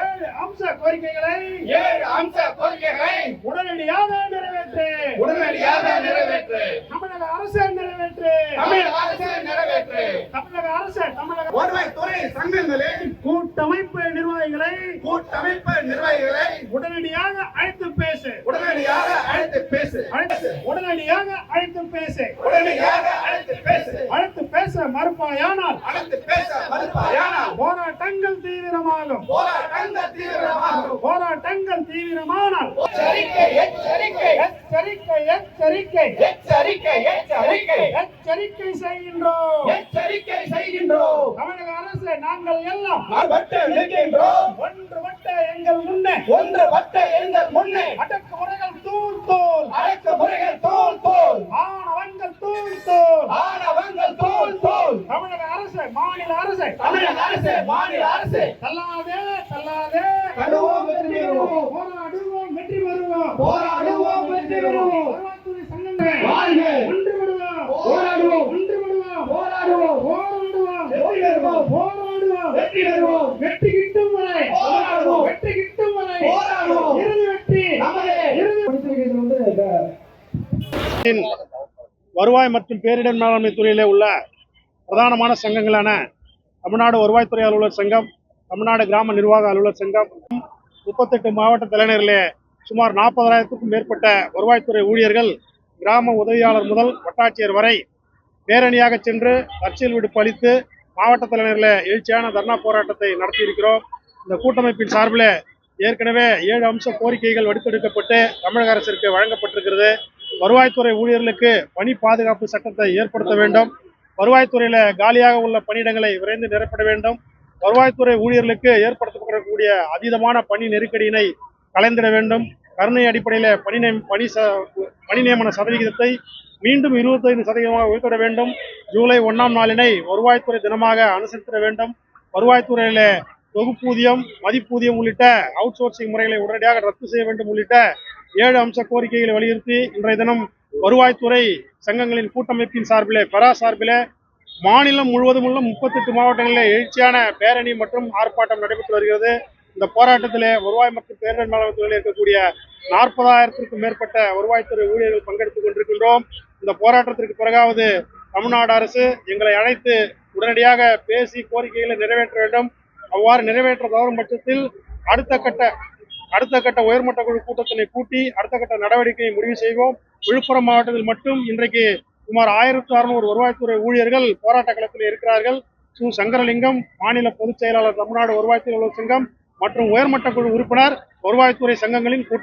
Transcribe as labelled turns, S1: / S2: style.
S1: ஏழு அம்ச கோரிக்கைகளை
S2: ஏழு அம்ச கோரிக்கைகளை
S1: உடனடியாக நிறைவேற்று
S2: உடனடியாக நிறைவேற்று அமைப்பு நிர்வாகிகளை
S1: உடனடியாக அழைத்து பேசு
S2: உடனடியாக அழைத்து பேசு
S1: உடனடியாக அழைத்து பேசு
S2: உடனடியாக அழைத்து பேசு
S1: அழைத்து பேச மறுப்பாயானால்
S2: அழைத்து பேச மறுப்பாயானால்
S1: போராட்டங்கள் தீவிரமாகும்
S2: போராட்டங்கள் தீவிரமாகும்
S1: போராட்டங்கள் தீவிரமானால்
S2: எச்சரிக்கை எச்சரிக்கை
S1: எச்சரிக்கை
S2: எச்சரிக்கை எச்சரிக்கை எச்சரிக்கை
S1: எச்சரிக்கை செய்கின்றோம்
S2: எச்சரிக்கை செய்கின்றோம்
S1: தமிழக அரசு நாங்கள் எல்லாம்
S2: நிற்கின்றோம் முன்னே
S1: அடக்குமுறைகள் தூள் தோல்
S2: அடக்குமுறைகள் தோல் தோல்
S1: ஆணவங்கள் தூள் தோல்
S2: ஆணவங்கள் தோல் தோல்
S1: தமிழக அரசு மாநில அரசு
S2: தமிழக அரசு மாநில அரசு
S1: தள்ளாதே தள்ளாதே
S2: கடுவோம் வெற்றி பெறுவோம்
S1: போராடுவோம் வெற்றி பெறுவோம்
S2: போராடுவோம் வெற்றி பெறுவோம்
S1: வருவாய்த்துறை சங்கங்கள் வாழ்க ஒன்று விடுவோம்
S2: போராடுவோம்
S1: ஒன்று விடுவோம்
S2: போராடுவோம்
S1: போராடுவோம் வெற்றி
S3: வருவாய் மற்றும் பேரிடர் மேலாண்மை துறையிலே உள்ள பிரதானமான சங்கங்களான தமிழ்நாடு வருவாய்த்துறை அலுவலர் சங்கம் தமிழ்நாடு கிராம நிர்வாக அலுவலர் சங்கம் முப்பத்தெட்டு மாவட்ட தலைநகரிலே சுமார் நாற்பதாயிரத்துக்கும் மேற்பட்ட வருவாய்த்துறை ஊழியர்கள் கிராம உதவியாளர் முதல் வட்டாட்சியர் வரை பேரணியாக சென்று அரசியல் விடுப்பு அளித்து மாவட்ட தலைநகரில் எழுச்சியான தர்ணா போராட்டத்தை நடத்தியிருக்கிறோம் இந்த கூட்டமைப்பின் சார்பில் ஏற்கனவே ஏழு அம்ச கோரிக்கைகள் வடித்தெடுக்கப்பட்டு தமிழக அரசிற்கு வழங்கப்பட்டிருக்கிறது வருவாய்த்துறை ஊழியர்களுக்கு பணி பாதுகாப்பு சட்டத்தை ஏற்படுத்த வேண்டும் வருவாய்த்துறையில காலியாக உள்ள பணியிடங்களை விரைந்து நிரப்பட வேண்டும் வருவாய்த்துறை ஊழியர்களுக்கு ஏற்படுத்தப்படக்கூடிய அதீதமான பணி நெருக்கடியினை கலைந்திட வேண்டும் கருணை அடிப்படையில பணி பணி ச பணி நியமன சதவிகிதத்தை மீண்டும் இருபத்தைந்து சதவீதமாக உயர்த்திட வேண்டும் ஜூலை ஒன்னாம் நாளினை வருவாய்த்துறை தினமாக அனுசரித்திட வேண்டும் வருவாய்த்துறையில தொகுப்பூதியம் மதிப்பூதியம் உள்ளிட்ட அவுட் சோர்சிங் முறைகளை உடனடியாக ரத்து செய்ய வேண்டும் உள்ளிட்ட ஏழு அம்ச கோரிக்கைகளை வலியுறுத்தி இன்றைய தினம் வருவாய்த்துறை சங்கங்களின் கூட்டமைப்பின் சார்பிலே பெரா சார்பிலே மாநிலம் முழுவதும் உள்ள முப்பத்தெட்டு மாவட்டங்களில் எழுச்சியான பேரணி மற்றும் ஆர்ப்பாட்டம் நடைபெற்று வருகிறது இந்த போராட்டத்திலே வருவாய் மற்றும் பேரிடர் மேலாண்மை இருக்கக்கூடிய நாற்பதாயிரத்திற்கும் மேற்பட்ட வருவாய்த்துறை ஊழியர்கள் பங்கெடுத்துக் கொண்டிருக்கின்றோம் இந்த போராட்டத்திற்கு பிறகாவது தமிழ்நாடு அரசு எங்களை அழைத்து உடனடியாக பேசி கோரிக்கைகளை நிறைவேற்ற வேண்டும் அவ்வாறு நிறைவேற்ற தவறும் பட்சத்தில் அடுத்த கட்ட அடுத்த கட்ட உயர்மட்ட குழு கூட்டத்தினை கூட்டி அடுத்த கட்ட நடவடிக்கையை முடிவு செய்வோம் விழுப்புரம் மாவட்டத்தில் மட்டும் இன்றைக்கு சுமார் ஆயிரத்தி அறுநூறு வருவாய்த்துறை ஊழியர்கள் போராட்ட களத்தில் இருக்கிறார்கள் சு சங்கரலிங்கம் மாநில பொதுச் செயலாளர் தமிழ்நாடு வருவாய்த்துறை சங்கம் மற்றும் உயர்மட்ட குழு உறுப்பினர் வருவாய்த்துறை சங்கங்களின் கூட்டம்